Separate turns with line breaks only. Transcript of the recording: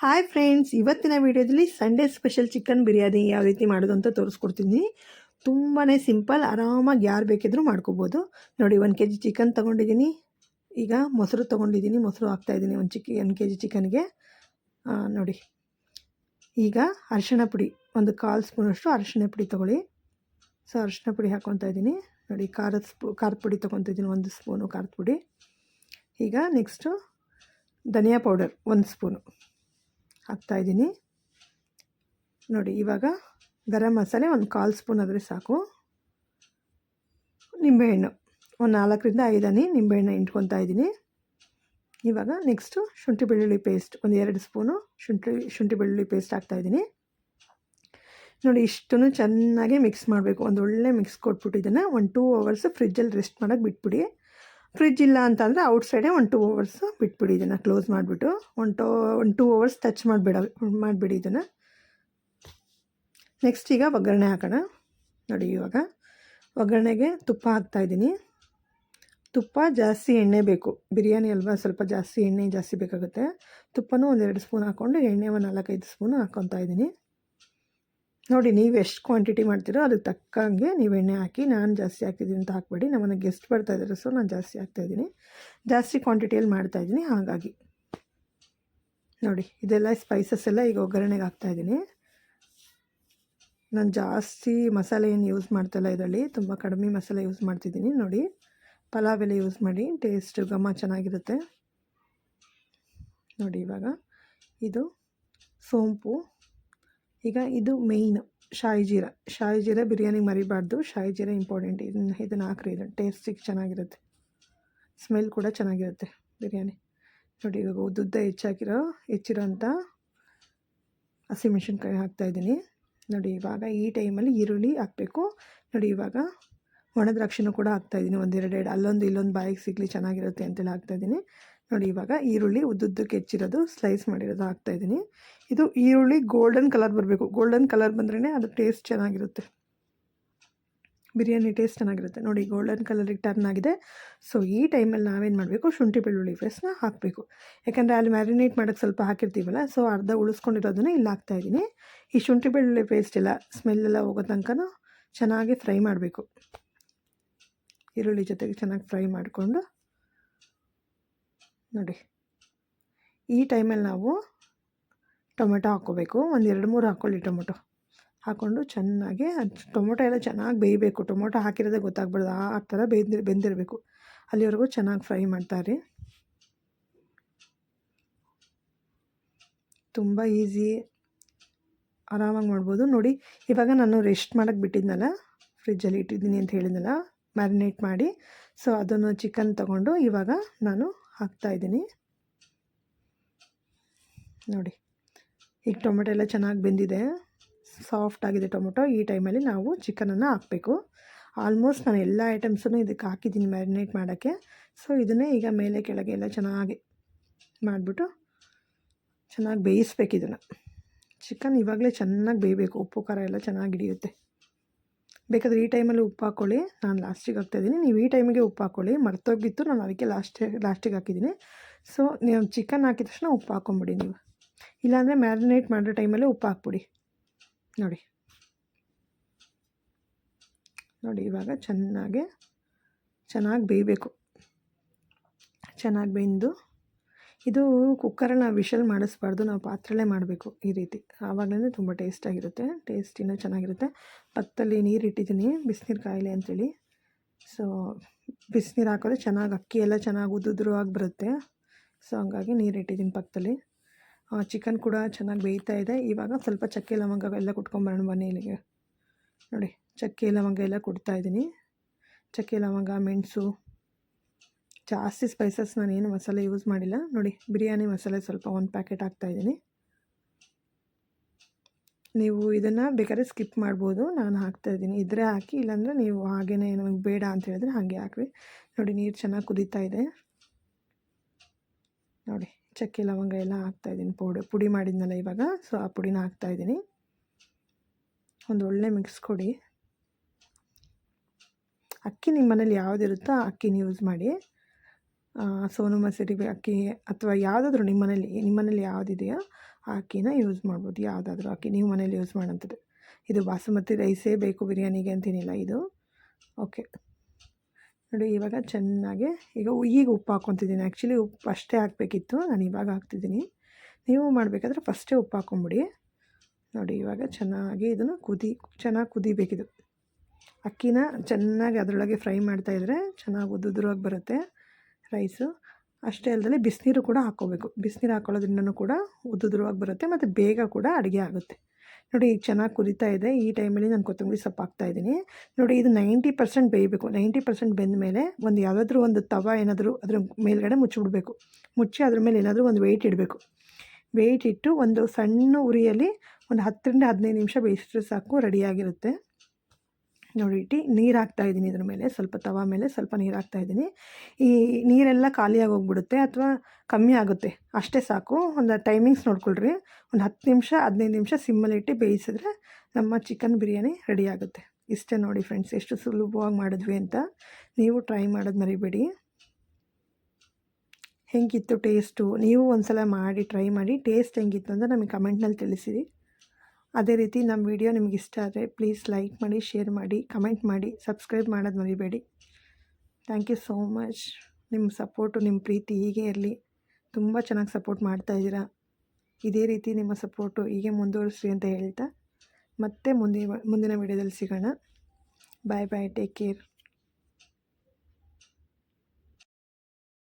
Hi friends ಇವತ್ತಿನ ವಿಡಿಯೋದಲ್ಲಿ Sunday special chicken biryani ಯಾವ ರೀತಿ ಮಾಡೋದು ಅಂತ ತೋರಿಸ್ಕೊಡ್ತೀನಿ. ತುಂಬಾ ಸಿಂಪಲ್ ಆರಾಮಾಗಿ ಯಾರು ಬೇಕಿದ್ರೂ ಮಾಡ್ಕೋಬೋದು. ನೋಡಿ, ಒಂದು ಕೆ ಜಿ ಚಿಕನ್ ತೊಗೊಂಡಿದ್ದೀನಿ. ಈಗ ಮೊಸರು ತೊಗೊಂಡಿದ್ದೀನಿ, ಮೊಸರು ಹಾಕ್ತಾಯಿದ್ದೀನಿ ಒಂದು ಚಿಕ್ಕ ಒನ್ ಕೆ ಜಿ ಚಿಕನ್ಗೆ ನೋಡಿ. ಈಗ ಅರಿಶಿಣ ಪುಡಿ, ಒಂದು ಕಾಲು ಸ್ಪೂನಷ್ಟು ಅರಿಶಿಣ ಪುಡಿ ತೊಗೊಳ್ಳಿ. ಸೊ ಅರಿಶಿಣ ಪುಡಿ ಹಾಕ್ಕೊತಾ ಇದ್ದೀನಿ. ನೋಡಿ, ಖಾರದ ಸ್ಪೂ, ಖಾರದ ಪುಡಿ ತೊಗೊತಾ ಇದ್ದೀನಿ, ಒಂದು ಸ್ಪೂನು ಖಾರದ ಪುಡಿ. ಈಗ ನೆಕ್ಸ್ಟು ಧನಿಯಾ ಪೌಡರ್ ಒಂದು ಸ್ಪೂನು. ಹಾಕ್ತಾಯಿದ್ದೀನಿ. ನೋಡಿ, ಇವಾಗ ಗರಂ ಮಸಾಲೆ ಒಂದು ಕಾಲು ಸ್ಪೂನ್ ಆದರೆ ಸಾಕು. ನಿಂಬೆಹಣ್ಣು, ಒಂದು ನಾಲ್ಕರಿಂದ ಐದು ಹನಿ ನಿಂಬೆಹಣ್ಣು ಇಟ್ಕೊತಾ ಇದ್ದೀನಿ. ಇವಾಗ ನೆಕ್ಸ್ಟು ಶುಂಠಿ ಬೆಳ್ಳುಳ್ಳಿ ಪೇಸ್ಟ್, ಒಂದು ಎರಡು ಸ್ಪೂನು ಶುಂಠಿ ಶುಂಠಿ ಬೆಳ್ಳುಳ್ಳಿ ಪೇಸ್ಟ್ ಹಾಕ್ತಾಯಿದ್ದೀನಿ. ನೋಡಿ, ಇಷ್ಟನ್ನು ಚೆನ್ನಾಗಿ ಮಿಕ್ಸ್ ಮಾಡಬೇಕು, ಒಂದು ಒಳ್ಳೆ ಮಿಕ್ಸ್ ಕೊಟ್ಬಿಟ್ಟು ಇದನ್ನು ಒಂದು ಟೂ ಅವರ್ಸ್ ಫ್ರಿಜ್ಜಲ್ಲಿ ರೆಸ್ಟ್ ಮಾಡೋಕ್ಕೆ ಬಿಟ್ಬಿಡಿ. ಫ್ರಿಜ್ ಇಲ್ಲ ಅಂತಂದರೆ ಔಟ್ಸೈಡೇ ಒಂದು ಟೂ ಅವರ್ಸ್ ಬಿಟ್ಬಿಡಿ ಇದನ್ನು ಕ್ಲೋಸ್ ಮಾಡಿಬಿಟ್ಟು. One to one two hours touch ಮಾಡಿಬಿಡ, ಮಾಡಿಬಿಡಿ ಇದನ್ನು. ನೆಕ್ಸ್ಟ್ ಈಗ ಒಗ್ಗರಣೆ ಹಾಕೋಣ. ನೋಡಿ ಇವಾಗ ಒಗ್ಗರಣೆಗೆ ತುಪ್ಪ ಹಾಕ್ತಾಯಿದ್ದೀನಿ ತುಪ್ಪ ಜಾಸ್ತಿ ಎಣ್ಣೆ ಬೇಕು. ಬಿರಿಯಾನಿ ಅಲ್ವಾ ಸ್ವಲ್ಪ ಜಾಸ್ತಿ ಎಣ್ಣೆ ಜಾಸ್ತಿ ಬೇಕಾಗುತ್ತೆ. ತುಪ್ಪನೂ ಒಂದೆರಡು ಸ್ಪೂನ್ ಹಾಕ್ಕೊಂಡು ಎಣ್ಣೆ ಒಂದು ನಾಲ್ಕೈದು ಸ್ಪೂನು ಹಾಕ್ಕೊತಾ ಇದ್ದೀನಿ. ನೋಡಿ, ನೀವು ಎಷ್ಟು ಕ್ವಾಂಟಿಟಿ ಮಾಡ್ತೀರೋ ಅದಕ್ಕೆ ತಕ್ಕಂಗೆ ನೀವು ಎಣ್ಣೆ ಹಾಕಿ, ನಾನು ಜಾಸ್ತಿ ಹಾಕಿದ್ದೀನಿ ಅಂತ ಹಾಕ್ಬೇಡಿ. ನಮ್ಮನೆ ಗೆಸ್ಟ್ ಬರ್ತಾ ಇದ್ದಾರೆ ಸೊ ನಾನು ಜಾಸ್ತಿ ಹಾಕ್ತಾಯಿದ್ದೀನಿ ಜಾಸ್ತಿ ಕ್ವಾಂಟಿಟಿಯಲ್ಲಿ ಮಾಡ್ತಾಯಿದ್ದೀನಿ ಹಾಗಾಗಿ. ನೋಡಿ, ಇದೆಲ್ಲ ಸ್ಪೈಸಸ್ ಎಲ್ಲ ಈಗ ಒಗ್ಗರಣೆಗೆ ಹಾಕ್ತಾಯಿದ್ದೀನಿ ನಾನು ಜಾಸ್ತಿ ಮಸಾಲೆ ಏನು ಯೂಸ್ ಮಾಡ್ತಾಯಿಲ್ಲ ಇದರಲ್ಲಿ. ತುಂಬ ಕಡಿಮೆ ಮಸಾಲೆ ಯೂಸ್ ಮಾಡ್ತಿದ್ದೀನಿ. ನೋಡಿ, ಪಲಾವ್ ಎಲ್ಲ ಯೂಸ್ ಮಾಡಿ ಟೇಸ್ಟ್ ಘಮ ಚೆನ್ನಾಗಿರುತ್ತೆ. ನೋಡಿ ಇವಾಗ, ಇದು ಸೋಂಪು. ಈಗ ಇದು ಮೇಯ್ನ್ ಶಾಯಿ ಜೀರ ಶಾಯಿ ಜೀರ ಬಿರಿಯಾನಿ ಮರಿಬಾರ್ದು. ಶಾಯಿ ಜೀರ ಇಂಪಾರ್ಟೆಂಟ್ ಇದನ್ನು ಇದನ್ನು ಹಾಕ್ರಿ. ಇದನ್ನು ಟೇಸ್ಟಿಗೆ ಚೆನ್ನಾಗಿರುತ್ತೆ. ಸ್ಮೆಲ್ ಕೂಡ ಚೆನ್ನಾಗಿರುತ್ತೆ ಬಿರಿಯಾನಿ. ನೋಡಿ, ಇವಾಗ ಉದ್ದುದ್ದ ಹೆಚ್ಚಾಕಿರೋ ಹೆಚ್ಚಿರೋಂಥ ಹಸಿಮೆಣ್ಸಿನ್ಕಾಯಿ ಹಾಕ್ತಾಯಿದ್ದೀನಿ ನೋಡಿ, ಇವಾಗ ಈ ಟೈಮಲ್ಲಿ ಈರುಳ್ಳಿ ಹಾಕಬೇಕು. ನೋಡಿ, ಇವಾಗ ಒಣ ದ್ರಾಕ್ಷಿನೂ ಕೂಡ ಹಾಕ್ತಾಯಿದ್ದೀನಿ ಒಂದೆರಡೆರಡು, ಅಲ್ಲೊಂದು, ಇಲ್ಲೊಂದು ಬಾಯಿಗೆ ಸಿಗಲಿ ಚೆನ್ನಾಗಿರುತ್ತೆ ಅಂತೇಳಿ ಹಾಕ್ತಾಯಿದ್ದೀನಿ ನೋಡಿ, ಇವಾಗ ಈರುಳ್ಳಿ ಉದ್ದುದ್ದಕ್ಕೆ ಹೆಚ್ಚಿರೋದು ಸ್ಲೈಸ್ ಮಾಡಿರೋದು ಹಾಕ್ತಾಯಿದ್ದೀನಿ ಇದು ಈರುಳ್ಳಿ ಗೋಲ್ಡನ್ ಕಲರ್ ಬರಬೇಕು. ಗೋಲ್ಡನ್ ಕಲರ್ ಬಂದ್ರೇ ಅದು ಟೇಸ್ಟ್ ಚೆನ್ನಾಗಿರುತ್ತೆ. ಬಿರಿಯಾನಿ ಟೇಸ್ಟ್ ಚೆನ್ನಾಗಿರುತ್ತೆ. ನೋಡಿ ಗೋಲ್ಡನ್ ಕಲರಿಗೆ ಟರ್ನ್ ಆಗಿದೆ. ಸೊ ಈ ಟೈಮಲ್ಲಿ ನಾವೇನು ಮಾಡಬೇಕು? ಶುಂಠಿ ಬೆಳ್ಳುಳ್ಳಿ ಪೇಸ್ಟ್ನ ಹಾಕಬೇಕು. ಯಾಕಂದರೆ ಅಲ್ಲಿ ಮ್ಯಾರಿನೇಟ್ ಮಾಡೋಕ್ಕೆ ಸ್ವಲ್ಪ ಹಾಕಿರ್ತೀವಲ್ಲ ಸೊ ಅರ್ಧ ಉಳಿಸ್ಕೊಂಡಿರೋದನ್ನ ಇಲ್ಲಿ ಹಾಕ್ತಾಯಿದ್ದೀನಿ ಈ ಶುಂಠಿ ಬೆಳ್ಳುಳ್ಳಿ ಪೇಸ್ಟ್ ಎಲ್ಲ ಸ್ಮೆಲ್ಲೆಲ್ಲ ಹೋಗೋ ತನಕ ಚೆನ್ನಾಗಿ ಫ್ರೈ ಮಾಡಬೇಕು. ಈರುಳ್ಳಿ ಜೊತೆಗೆ ಚೆನ್ನಾಗಿ ಫ್ರೈ ಮಾಡಿಕೊಂಡು ನೋಡಿ. ಈ ಟೈಮಲ್ಲಿ ನಾವು ಟೊಮೆಟೊ ಹಾಕ್ಕೋಬೇಕು. ಒಂದು ಎರಡು ಮೂರು ಹಾಕ್ಕೊಳ್ಳಿ ಟೊಮೊಟೊ. ಹಾಕ್ಕೊಂಡು ಚೆನ್ನಾಗಿ ಅದು ಟೊಮೊಟೊ ಎಲ್ಲ ಚೆನ್ನಾಗಿ ಬೇಯಬೇಕು. ಟೊಮೊಟೊ ಹಾಕಿರೋದೇ ಗೊತ್ತಾಗ್ಬಾರ್ದು. ಆ ಥರ ಬೇಯ್ದು ಬೆಂದಿರಬೇಕು. ಅಲ್ಲಿವರೆಗೂ ಚೆನ್ನಾಗಿ ಫ್ರೈ ಮಾಡ್ತಾರೆ ತುಂಬ ಈಸಿ, ಆರಾಮಾಗಿ ಮಾಡ್ಬೋದು. ನೋಡಿ, ಇವಾಗ ನಾನು ರೆಸ್ಟ್ ಮಾಡೋಕ್ಕೆ ಬಿಟ್ಟಿದ್ನಲ್ಲ, ಫ್ರಿಜ್ಜಲ್ಲಿ ಇಟ್ಟಿದ್ದೀನಿ ಅಂತ ಹೇಳಿದ್ನಲ್ಲ, ಮ್ಯಾರಿನೇಟ್ ಮಾಡಿ. ಸೊ, ಅದನ್ನು ಚಿಕನ್ ತಗೊಂಡು ಇವಾಗ ನಾನು ಹಾಕ್ತಾಯಿದ್ದೀನಿ ನೋಡಿ, ಈಗ ಟೊಮೆಟೊ ಎಲ್ಲ ಚೆನ್ನಾಗಿ ಬೆಂದಿದೆ. ಸಾಫ್ಟ್ ಆಗಿದೆ ಟೊಮೊಟೊ. ಈ ಟೈಮಲ್ಲಿ ನಾವು ಚಿಕನನ್ನು ಹಾಕಬೇಕು. ಆಲ್ಮೋಸ್ಟ್ ನಾನು ಎಲ್ಲ ಐಟಮ್ಸನ್ನು ಇದಕ್ಕೆ ಹಾಕಿದ್ದೀನಿ ಮ್ಯಾರಿನೇಟ್ ಮಾಡೋಕ್ಕೆ. ಸೊ ಇದನ್ನೇ ಈಗ ಮೇಲೆ ಕೆಳಗೆ ಎಲ್ಲ ಚೆನ್ನಾಗಿ ಮಾಡಿಬಿಟ್ಟು ಚೆನ್ನಾಗಿ ಬೇಯಿಸ್ಬೇಕು ಇದನ್ನು. ಚಿಕನ್ ಇವಾಗಲೇ ಚೆನ್ನಾಗಿ ಬೇಯಬೇಕು. ಉಪ್ಪು ಖಾರ ಎಲ್ಲ ಚೆನ್ನಾಗಿ ಹಿಡಿಯುತ್ತೆ. ಬೇಕಾದರೆ ಈ ಟೈಮಲ್ಲಿ ಉಪ್ಪು ಹಾಕ್ಕೊಳ್ಳಿ ನಾನು ಲಾಸ್ಟಿಗೆ ಹಾಕ್ತಾಯಿದ್ದೀನಿ ನೀವು ಈ ಟೈಮಿಗೆ ಉಪ್ಪು ಹಾಕ್ಕೊಳ್ಳಿ ಮರ್ತೋಗಿತ್ತು. ನಾನು ಅದಕ್ಕೆ ಲಾಸ್ಟ್ ಲಾಸ್ಟಿಗೆ ಹಾಕಿದ್ದೀನಿ. ಸೊ ನೀವು ಚಿಕನ್ ಹಾಕಿದ ತಕ್ಷಣ ಉಪ್ಪು ಹಾಕ್ಕೊಂಬಿಡಿ ನೀವು. ಇಲ್ಲಾಂದರೆ ಮ್ಯಾರಿನೇಟ್ ಮಾಡೋ ಟೈಮಲ್ಲೇ ಉಪ್ಪು ಹಾಕ್ಬಿಡಿ. ನೋಡಿ. ನೋಡಿ, ಇವಾಗ ಚೆನ್ನಾಗಿ ಚೆನ್ನಾಗಿ ಬೇಯಬೇಕು. ಚೆನ್ನಾಗಿ ಬೆಂದು ಇದು ಕುಕ್ಕರನ್ನ ವಿಶಲ್ ಮಾಡಿಸ್ಬಾರ್ದು, ನಾವು ಪಾತ್ರೆಲೇ ಮಾಡಬೇಕು ಈ ರೀತಿ. ಆವಾಗಲೇ ತುಂಬ ಟೇಸ್ಟಾಗಿರುತ್ತೆ ಟೇಸ್ಟ್ ಇನ್ನೂ ಚೆನ್ನಾಗಿರುತ್ತೆ. ಪಕ್ಕದಲ್ಲಿ ನೀರು ಇಟ್ಟಿದ್ದೀನಿ ಬಿಸಿನೀರು ಕಾಯಿಲೆ ಅಂಥೇಳಿ ಸೊ ಬಿಸಿನೀರು ಹಾಕಿದ್ರೆ ಚೆನ್ನಾಗಿ, ಅಕ್ಕಿ ಎಲ್ಲ ಚೆನ್ನಾಗಿ ಉದುದ್ರವಾಗಿ ಬರುತ್ತೆ. ಸೊ ಹಂಗಾಗಿ ನೀರು ಇಟ್ಟಿದ್ದೀನಿ ಪಕ್ಕದಲ್ಲಿ ಚಿಕನ್ ಕೂಡ ಚೆನ್ನಾಗಿ ಬೇಯ್ತಾ ಇದೆ. ಇವಾಗ ಸ್ವಲ್ಪ ಚಕ್ಕೆ ಲವಂಗ ಎಲ್ಲ ಕುಟ್ಕೊಂಬರೋಣ ಬನ್ನಿ ಇಲ್ಲಿಗೆ. ನೋಡಿ, ಚಕ್ಕೆ ಲವಂಗ ಎಲ್ಲ ಕೊಡ್ತಾಯಿದ್ದೀನಿ ಚಕ್ಕೆ ಲವಂಗ, ಮೆಣಸು ಜಾಸ್ತಿ ಸ್ಪೈಸಸ್ ನಾನೇನು ಮಸಾಲೆ ಯೂಸ್ ಮಾಡಿಲ್ಲ. ನೋಡಿ, ಬಿರಿಯಾನಿ ಮಸಾಲೆ ಸ್ವಲ್ಪ ಒಂದು ಪ್ಯಾಕೆಟ್ ಹಾಕ್ತಾಯಿದ್ದೀನಿ ನೀವು ಇದನ್ನು ಬೇಕಾದ್ರೆ ಸ್ಕಿಪ್ ಮಾಡ್ಬೋದು. ನಾನು ಹಾಕ್ತಾಯಿದ್ದೀನಿ ಇದ್ರೆ ಹಾಕಿ, ಇಲ್ಲಾಂದರೆ ನೀವು ಹಾಗೇ ನಮಗೆ ಬೇಡ ಅಂತ ಹೇಳಿದ್ರೆ ಹಾಗೆ ಹಾಕ್ರಿ. ನೋಡಿ, ನೀರು ಚೆನ್ನಾಗಿ ಕುದೀತಾ ಇದೆ. ನೋಡಿ, ಚಕ್ಕೆ, ಲವಂಗ ಎಲ್ಲ ಹಾಕ್ತಾಯಿದ್ದೀನಿ ಪೌಡಿ, ಪುಡಿ ಮಾಡಿದ್ನಲ್ಲ ಇವಾಗ. ಸೊ ಆ ಪುಡಿನ ಹಾಕ್ತಾಯಿದ್ದೀನಿ ಒಂದು ಒಳ್ಳೆ ಮಿಕ್ಸ್ ಕೊಡಿ. ಅಕ್ಕಿ ನಿಮ್ಮ ಮನೇಲಿ ಯಾವುದಿರುತ್ತೋ ಆ ಅಕ್ಕಿನ ಯೂಸ್ ಮಾಡಿ. ಸೋನು ಮಸೂರಿ ಅಕ್ಕಿ ಅಥವಾ ಯಾವುದಾದ್ರೂ ನಿಮ್ಮ ಮನೇಲಿ ಯಾವುದಿದೆಯೋ? ಆ ಅಕ್ಕಿನ ಯೂಸ್ ಮಾಡ್ಬೋದು. ಯಾವುದಾದ್ರೂ ಅಕ್ಕಿ ನೀವು ಮನೇಲಿ ಯೂಸ್ ಮಾಡೋಂಥದ್ದು ಇದು ಬಾಸುಮತಿ ರೈಸೇ ಬೇಕು ಬಿರಿಯಾನಿಗೆ ಅಂತೇನಿಲ್ಲ ಇದು. ಓಕೆ ನೋಡಿ, ಇವಾಗ ಚೆನ್ನಾಗಿ ಈಗ ಈಗ ಉಪ್ಪು ಹಾಕ್ಕೊತಿದ್ದೀನಿ. ಆ್ಯಕ್ಚುಲಿ ಉಪ್ಪು ಅಷ್ಟೇ ಹಾಕಬೇಕಿತ್ತು. ನಾನು ಇವಾಗ ಹಾಕ್ತಿದ್ದೀನಿ. ನೀವು ಮಾಡಬೇಕಾದ್ರೆ ಫಸ್ಟೇ ಉಪ್ಪು ಹಾಕ್ಕೊಂಬಿಡಿ. ನೋಡಿ, ಇವಾಗ ಚೆನ್ನಾಗಿ ಇದನ್ನು ಕುದಿ, ಚೆನ್ನಾಗಿ ಕುದಿಬೇಕಿದು. ಅಕ್ಕಿನ ಚೆನ್ನಾಗಿ ಅದರೊಳಗೆ ಫ್ರೈ ಮಾಡ್ತಾಯಿದ್ರೆ ಚೆನ್ನಾಗಿ ಉದುದ್ರಾಗಿ ಬರುತ್ತೆ. ರೈಸು ಅಷ್ಟೇ ಅಲ್ಲದೆ ಬಿಸಿನೀರು ಕೂಡ ಹಾಕ್ಕೋಬೇಕು. ಬಿಸಿನೀರು ಹಾಕ್ಕೊಳ್ಳೋದ್ರಿಂದನೂ ಕೂಡ ಉದ್ದುದ್ರವಾಗಿ ಬರುತ್ತೆ ಮತ್ತು ಬೇಗ ಕೂಡ ಅಡುಗೆ ಆಗುತ್ತೆ. ನೋಡಿ ಈಗ ಚೆನ್ನಾಗಿ ಕುದೀತಾ ಇದೆ. ಈ ಟೈಮಲ್ಲಿ ನಾನು ಕೊತ್ತಂಬರಿ ಸೊಪ್ಪು ಹಾಕ್ತಾಯಿದ್ದೀನಿ ನೋಡಿ ಇದು ನೈಂಟಿ ಪರ್ಸೆಂಟ್ ಬೇಯಬೇಕು. ನೈಂಟಿ ಪರ್ಸೆಂಟ್ ಬೆಂದ ಮೇಲೆ ಒಂದು ಯಾವುದಾದ್ರೂ ಒಂದು ತವ ಏನಾದರೂ ಅದ್ರ ಮೇಲ್ಗಡೆ ಮುಚ್ಚಿಬಿಡಬೇಕು. ಮುಚ್ಚಿ ಅದ್ರ ಮೇಲೆ ಏನಾದರೂ ಒಂದು ವೆಯ್ಟ್ ಇಡಬೇಕು. ವೆಯ್ಟ್ ಇಟ್ಟು ಒಂದು ಸಣ್ಣ ಉರಿಯಲ್ಲಿ ಒಂದು ಹತ್ತರಿಂದ ಹದಿನೈದು ನಿಮಿಷ ಬೇಯಿಸಿದ್ರೆ ಸಾಕು ರೆಡಿಯಾಗಿರುತ್ತೆ ನೋಡಿ, ಇಟ್ಟು ನೀರು ಹಾಕ್ತಾ ಇದ್ದೀನಿ ಇದ್ರ ಮೇಲೆ. ಸ್ವಲ್ಪ ತವ ಮೇಲೆ ಸ್ವಲ್ಪ ನೀರು ಹಾಕ್ತಾ ಇದ್ದೀನಿ. ಈ ನೀರೆಲ್ಲ ಖಾಲಿಯಾಗಿ ಹೋಗ್ಬಿಡುತ್ತೆ ಅಥವಾ ಕಮ್ಮಿ ಆಗುತ್ತೆ? ಅಷ್ಟೇ ಸಾಕು. ಒಂದು ಟೈಮಿಂಗ್ಸ್ ನೋಡ್ಕೊಳ್ರಿ. ಒಂದು ಹತ್ತು ನಿಮಿಷ, ಹದಿನೈದು ನಿಮಿಷ ಸಿಮ್ಮಲ್ಲಿಟ್ಟು ಬೇಯಿಸಿದ್ರೆ ನಮ್ಮ ಚಿಕನ್ ಬಿರಿಯಾನಿ ರೆಡಿ ಆಗುತ್ತೆ. ಇಷ್ಟೇ ನೋಡಿ ಫ್ರೆಂಡ್ಸ್ ಎಷ್ಟು ಸುಲಭವಾಗಿ ಮಾಡಿದ್ವಿ ಅಂತ. ನೀವು ಟ್ರೈ ಮಾಡೋದು ಮರಿಬೇಡಿ. ಹೆಂಗಿತ್ತು ಟೇಸ್ಟು ನೀವು ಒಂದ್ಸಲ ಮಾಡಿ ಟ್ರೈ ಮಾಡಿ. ಟೇಸ್ಟ್ ಹೆಂಗಿತ್ತು ಅಂತ ನಮಗೆ ಕಮೆಂಟ್ನಲ್ಲಿ ತಿಳಿಸಿರಿ. ಅದೇ ರೀತಿ ನಮ್ಮ ವಿಡಿಯೋ ನಿಮ್ಗೆ ಇಷ್ಟ ಆದರೆ ಪ್ಲೀಸ್ ಲೈಕ್ ಮಾಡಿ, ಶೇರ್ ಮಾಡಿ, ಕಮೆಂಟ್ ಮಾಡಿ, ಸಬ್ಸ್ಕ್ರೈಬ್ ಮಾಡೋದು ಮರಿಬೇಡಿ. Thank you so much. ನಿಮ್ಮ ಸಪೋರ್ಟು, ನಿಮ್ಮ ಪ್ರೀತಿ ಹೀಗೆ ಇರಲಿ. ತುಂಬ ಚೆನ್ನಾಗಿ ಸಪೋರ್ಟ್ ಮಾಡ್ತಾಯಿದ್ದೀರಾ ಇದೇ ರೀತಿ ನಿಮ್ಮ ಸಪೋರ್ಟು ಹೀಗೆ ಮುಂದುವರಿಸಿ ಅಂತ ಹೇಳ್ತಾ ಮತ್ತೆ ಮುಂದಿನ ಮುಂದಿನ ವಿಡಿಯೋದಲ್ಲಿ ಸಿಗೋಣ. Bye bye, take care.